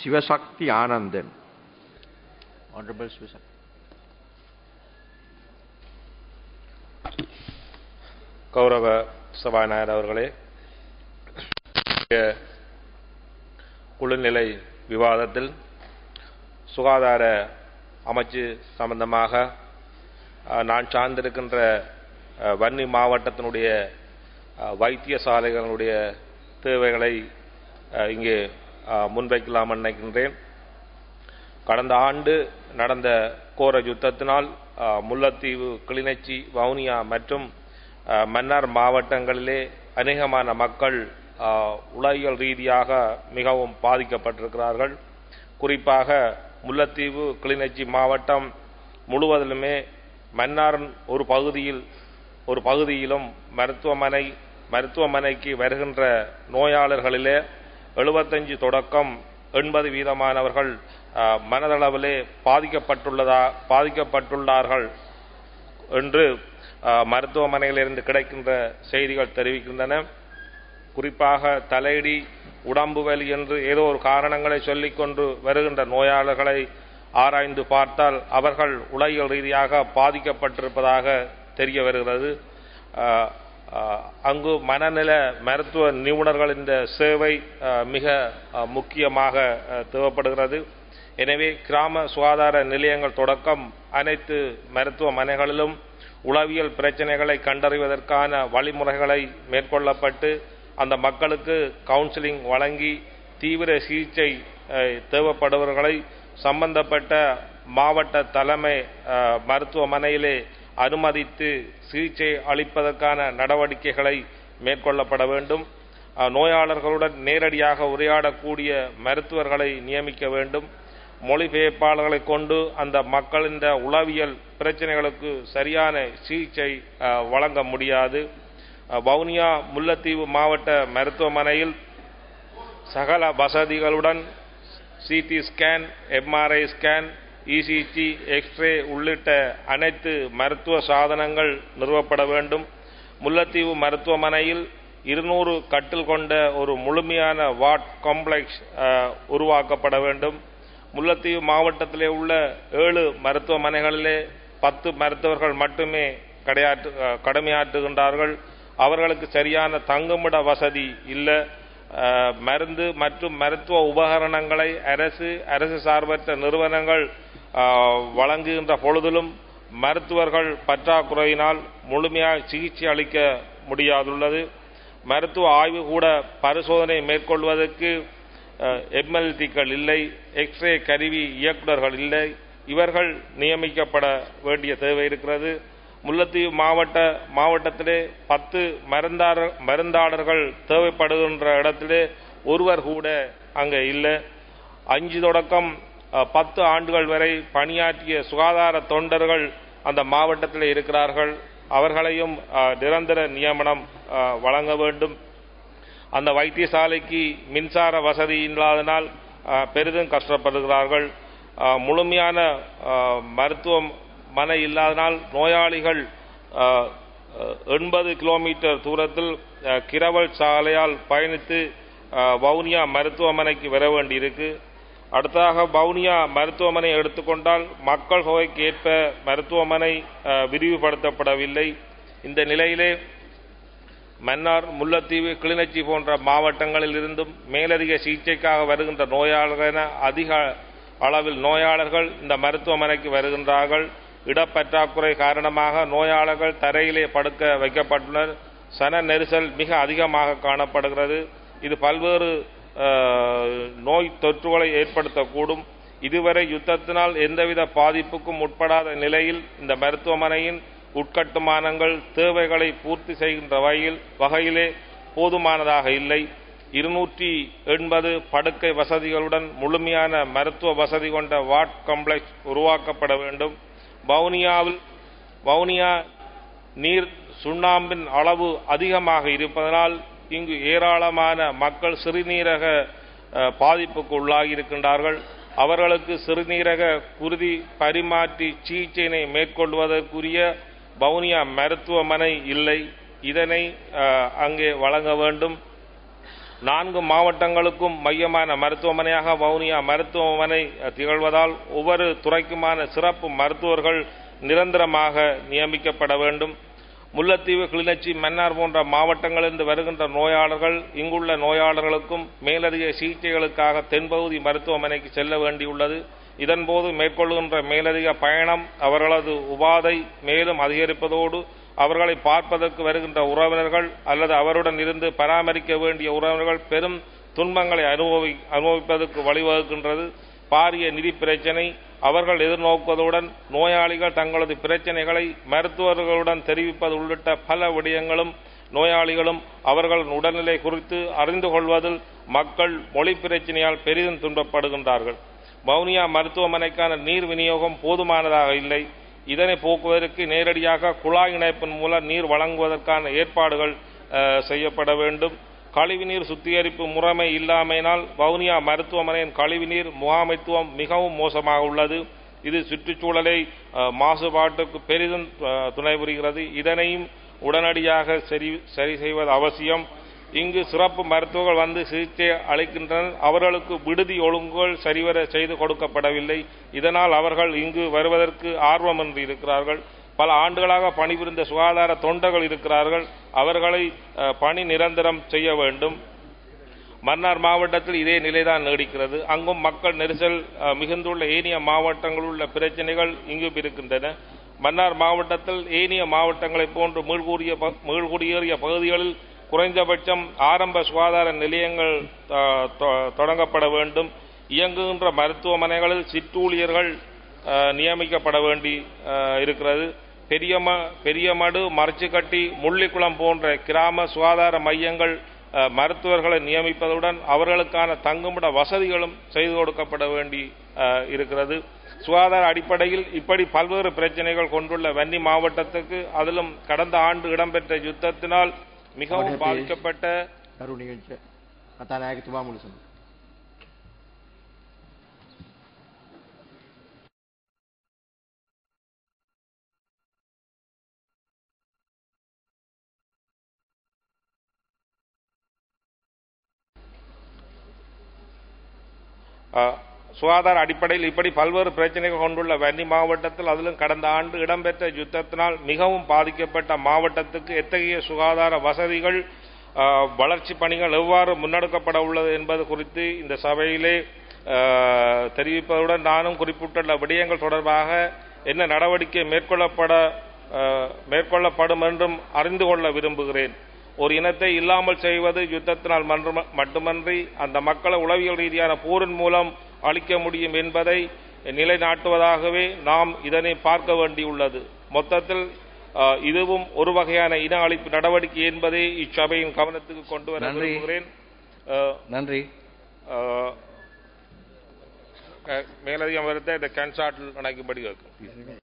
Sivasakthi Anandan Honorable Susan. கௌரவ சபாநாயகர் அவர்களே குழுநிலை விவாதத்தில் சுகாதார அமைச்சு சம்பந்தமாக நான் சார்ந்திருக்கின்ற வன்னி மாவட்டத்தினுடைய வைத்தியசாலைகளுடைய தேவைகளை அஹ், இங்கே முன்வைக்கலாம் நினைக்கின்றேன் கடந்த ஆண்டு நடந்த கோர யுத்தத்தினால் முல்லத்தீவு முல்லைத்தீவு கிளிநொச்சி வவுனியா மற்றும் மன்னார் மாவட்டங்களிலே அநேகமான மக்கள் உலகியல் ரீதியாக மிகவும் பாதிக்கப்பட்டிருக்கிறார்கள். குறிப்பாக முல்லைத்தீவு கிளிநொச்சி மாவட்டம் முழுவதிலுமே மன்னார் ஒரு பகுதியில் ஒரு பகுதியிலும் மருத்துவமனை மருத்துவமனைக்கு வருகின்ற நோயாளர்களிலே எழுபத்தஞ்சு தொடக்கம் எண்பது வீதமானவர்கள் மனதளவிலே பாதிக்கப்பட்டுள்ளதா பாதிக்கப்பட்டுள்ளார்கள் என்று மருத்துவமனையிலிருந்து கிடைக்கின்ற செய்திகள் தெரிவிக்கின்றன. குறிப்பாக தலையடி உடம்பு வலி என்று ஏதோ ஒரு காரணங்களை சொல்லிக்கொண்டு வருகின்ற நோயாளர்களை ஆராய்ந்து பார்த்தால் அவர்கள் உலகியல் ரீதியாக பாதிக்கப்பட்டிருப்பதாக தெரிய வருகிறது. அங்கு மனநல மருத்துவ நிபுணர்களின் இந்த சேவை மிக முக்கியமாக தேவைப்படுகிறது. எனவே கிராம சுகாதார நிலையங்கள் தொடக்கம் அனைத்து மருத்துவமனைகளிலும் உளவியல் பிரச்சனைகளை கண்டறிவதற்கான வழிமுறைகளை மேற்கொள்ளப்பட்டு அந்த மக்களுக்கு கவுன்சிலிங் வழங்கி தீவிர சிகிச்சை தேவைப்படுபவர்களை சம்பந்தப்பட்ட மாவட்ட தலைமை மருத்துவமனையிலே அனுமதித்து சிகிச்சை அளிப்பதற்கான நடவடிக்கைகளை மேற்கொள்ளப்பட வேண்டும். நோயாளர்களுடன் நேரடியாக உரையாடக்கூடிய மருத்துவர்களை நியமிக்க வேண்டும். மொழிபெயர்ப்பாளர்களை கொண்டு அந்த மக்களின் உளவியல் பிரச்சனைகளுக்கு சரியான சிகிச்சை வழங்க முடியாது. வவுனியா முல்லைத்தீவு மாவட்ட மருத்துவமனையில் சகல வசதிகளுடன் CT scan MRI scan ECG X ray உள்ளிட்ட அனைத்து மருத்துவ சாதனங்கள் நிறுவப்பட வேண்டும். முல்லத்தீவு மருத்துவமனையில் இருநூறு கட்டில் கொண்ட ஒரு முழுமையான வார்ட் காம்ப்ளெக்ஸ் உருவாக்கப்பட வேண்டும். முல்லைத்தீவு மாவட்டத்திலே உள்ள ஏழு மருத்துவமனைகளிலே பத்து மருத்துவர்கள் மட்டுமே கடையாற்று கடமையாற்றுகின்றார்கள். அவர்களுக்கு சரியான தங்குமிட வசதி இல்லை. மருந்து மற்றும் மருத்துவ உபகரணங்களை அரசு அரசு சார்பற்ற நிறுவனங்கள் வழங்குகின்ற பொழுதிலும் மருத்துவர்கள் பற்றாக்குறையினால் முழுமையாக சிகிச்சை அளிக்க முடியாதுள்ளது. மருத்துவ ஆய்வு கூட பரிசோதனை மேற்கொள்வதற்கு எம்எல்டிக்கள் இல்லை எக்ஸ்ரே கருவி இயக்குநர்கள் இல்லை. இவர்கள் நியமிக்கப்பட வேண்டிய தேவை இருக்கிறது. முல்லைத்தீவு மாவட்ட மாவட்டத்திலே பத்து மருந்தாளர் மருந்தாளர்கள் தேவைப்படுகின்ற இடத்திலே ஒருவர் கூட அங்கே இல்லை. அஞ்சு தொடக்கம் பத்து ஆண்டுகள் வரை பணியாற்றிய சுகாதார தொண்டர்கள் அந்த மாவட்டத்தில் இருக்கிறார்கள். அவர்களையும் நிரந்தர நியமனம் வழங்க வேண்டும். அந்த வைத்தியசாலைக்கு மின்சார வசதி இல்லாதனால் பெரிதும் கஷ்டப்படுகிறார்கள். முழுமையான மருத்துவம் மழை இல்லாதனால் நோயாளிகள் எண்பது கிலோமீட்டர் தூரத்தில் கிரவல் சாலையால் பயணித்து வவுனியா மருத்துவமனைக்கு வர வேண்டியிருக்கு. அடுத்ததாக வவுனியா மருத்துவமனை எடுத்துக்கொண்டால் மக்கள் தொகைக்கு ஏற்ப மருத்துவமனை விரிவுபடுத்தப்படவில்லை. இந்த நிலையிலே மன்னார் முல்லைத்தீவு கிளிநொச்சி போன்ற மாவட்டங்களில் இருந்தும் மேலதிக சிகிச்சைக்காக வருகின்ற நோயாளர்கள் என அதிக அளவில் நோயாளர்கள் இந்த மருத்துவமனைக்கு வருகின்றார்கள். இடப்பற்றாக்குறை காரணமாக நோயாளர்கள் தரையிலே படுக்க வைக்கப்பட்டுள்ளனர். சன நெரிசல் மிக அதிகமாக காணப்படுகிறது. இது பல்வேறு நோய் தொற்றுகளை ஏற்படுத்தக்கூடும். இதுவரை யுத்தத்தினால் எந்தவித பாதிப்புக்கும் உட்படாத நிலையில் இந்த மருத்துவமனையின் உட்கட்டுமானங்கள் தேவைகளை பூர்த்தி செய்கின்ற வகையில் வகையிலே போதுமானதாக இல்லை. இருநூற்றி எண்பது படுக்கை வசதிகளுடன் முழுமையான மருத்துவ வசதி கொண்ட வார்ட் காம்ப்ளெக்ஸ் உருவாக்கப்பட வேண்டும். வவுனியாவில் வவுனியா நீர் சுண்ணாம்பின் அளவு அதிகமாக இருப்பதனால் இங்கு ஏராளமான மக்கள் சிறுநீரக பாதிப்புக்கு உள்ளாகி இருக்கின்றார்கள் அவர்களுக்கு சிறுநீரக குருதி பரிமாற்றி சிகிச்சையினை மேற்கொள்வதற்குரிய வவுனியா மருத்துவமனை இல்லை. இதனை அங்கே வழங்க வேண்டும். நான்கு மாவட்டங்களுக்கும் மையமான மருத்துவமனையாக வவுனியா மருத்துவமனை திகழ்வதால் ஒவ்வொரு துறைக்குமான சிறப்பு மருத்துவர்கள் நிரந்தரமாக நியமிக்கப்பட வேண்டும். முல்லைத்தீவு கிளிநொச்சி மன்னார் போன்ற மாவட்டங்களிலிருந்து வருகின்ற நோயாளர்கள் இங்குள்ள நோயாளர்களுக்கும் மேலதிக சிகிச்சைகளுக்காக தென்பகுதி மருத்துவமனைக்கு செல்ல வேண்டியுள்ளது. இதன்போது மேற்கொள்கின்ற மேலதிக பயணம் அவர்களது உபாதை மேலும் அதிகரிப்பதோடு அவர்களை பார்ப்பதற்கு வருகின்ற உறவினர்கள் அல்லது அவருடன் இருந்து பராமரிக்க வேண்டிய உறவினர்கள் பெரும் துன்பங்களை அனுபவி அனுபவிப்பதற்கு வழிவகுக்கின்றது. பாரிய நிதி பிரச்சனை அவர்கள் எதிர்நோக்குவதுடன் நோயாளிகள் தங்களது பிரச்சனைகளை மருத்துவர்களுடன் தெரிவிப்பது உள்ளிட்ட பல விடயங்களும் நோயாளிகளும் அவர்களின் உடல்நிலை குறித்து அறிந்து கொள்வதில் மக்கள் மொழி பிரச்சனையால் பெரிதும் துன்பப்படுகின்றார்கள். வவுனியா மருத்துவமனைக்கான நீர் விநியோகம் போதுமானதாக இல்லை. இதனை போக்குவதற்கு நேரடியாக குழாய் இணைப்பின் மூலம் நீர் வழங்குவதற்கான ஏற்பாடுகள் செய்யப்பட வேண்டும். கழிவுநீர் சுத்திகரிப்பு முறைமை இல்லாமையினால் வவுனியா மருத்துவமனையின் கழிவுநீர் முகாமைத்துவம் மிகவும் மோசமாக உள்ளது. இது சுற்றுச்சூழலை மாசுபாட்டுக்கு பெரிதும் துணை புரிகிறது. இதனையும் உடனடியாக சரி சரி செய்வது அவசியம். இங்கு சிறப்பு மருத்துவர்கள் வந்து சிகிச்சை அளிக்கின்றனர். அவர்களுக்கு விடுதி ஒழுங்குகள் சரிவர செய்து கொடுக்கப்படவில்லை. இதனால் அவர்கள் இங்கு வருவதற்கு ஆர்வமின்றி இருக்கிறார்கள். பல ஆண்டுகளாக பணிபுரிந்த சுகாதார தொண்டர்கள் இருக்கிறார்கள். அவர்களை அஹ், பணி நிரந்தரம் செய்ய வேண்டும். மன்னார் மாவட்டத்தில் இதே நிலைதான் நீடிக்கிறது. அங்கும் மக்கள் நெரிசல் அஹ், மிகுந்துள்ள ஏனைய மாவட்டங்களில் உள்ள பிரச்சனைகள் இங்கும் இருக்கின்றன. மன்னார் மாவட்டத்தில் ஏனைய மாவட்டங்களைப் போன்று மீள்கூறிய மீள்குடியேறிய பகுதிகளில் குறைந்தபட்சம் ஆரம்ப சுகாதார நிலையங்கள் தொ- தொடங்கப்பட வேண்டும். இயங்குகின்ற மருத்துவமனைகளில் சிற்றூழியர்கள் நியமிக்கப்பட வேண்டி இருக்கிறது. பெரியம பெரியமடு மரச்சிக்கட்டி முள்ளிக்குளம் போன்ற கிராம சுகாதார மையங்கள் மருத்துவர்களை நியமிப்பதுடன் அவர்களுக்கான தங்குமிட வசதிகளும் செய்து கொடுக்கப்பட வேண்டி இருக்கிறது. சுகாதார அடிப்படையில் இப்படி பல்வேறு பிரச்சனைகள் கொண்டுள்ள வன்னி மாவட்டத்துக்கு அதிலும் கடந்த ஆண்டு இடம்பெற்ற யுத்தத்தினால் மிகவும் பாதிக்கப்பட்ட கரு நிகழ்ச்சி கதாநாயகி துபா முழுசன் Uh, சுகாதார அடிப்படையில் இப்படி பல்வேறு பிரச்சனைகள் கொண்டுள்ள வன்னி மாவட்டத்தில் அதிலும் கடந்த ஆண்டு இடம்பெற்ற யுத்தத்தினால் மிகவும் பாதிக்கப்பட்ட மாவட்டத்துக்கு எத்தகைய சுகாதார வசதிகள் வளர்ச்சி பணிகள் எவ்வாறு முன்னெடுக்கப்பட உள்ளது என்பது குறித்து இந்த சபையிலே தெரிவிப்பதுடன் நானும் குறிப்பிட்டுள்ள விடயங்கள் தொடர்பாக என்ன நடவடிக்கை மேற்கொள்ளப்பட மேற்கொள்ளப்படும் என்றும் அறிந்து கொள்ள விரும்புகிறேன். ஒரு இனத்தை இல்லாமல் செய்வது யுத்தத்தினால் மட்டுமன்றி அந்த மக்களை உளவியல் ரீதியான போரின் மூலம் அழிக்க முடியும் என்பதை நிலைநாட்டுவதாகவே நாம் இதனை பார்க்க வேண்டியுள்ளது. மொத்தத்தில் இதுவும் ஒரு வகையான இன அழிப்பு நடவடிக்கை என்பதை இச்சபையின் கவனத்துக்கு கொண்டு வர. விரும்புகிறேன். நன்றி. மேலதிகம் வருத்த இந்த கேன்சாட்டில் நினைக்கும்படி கேட்கும்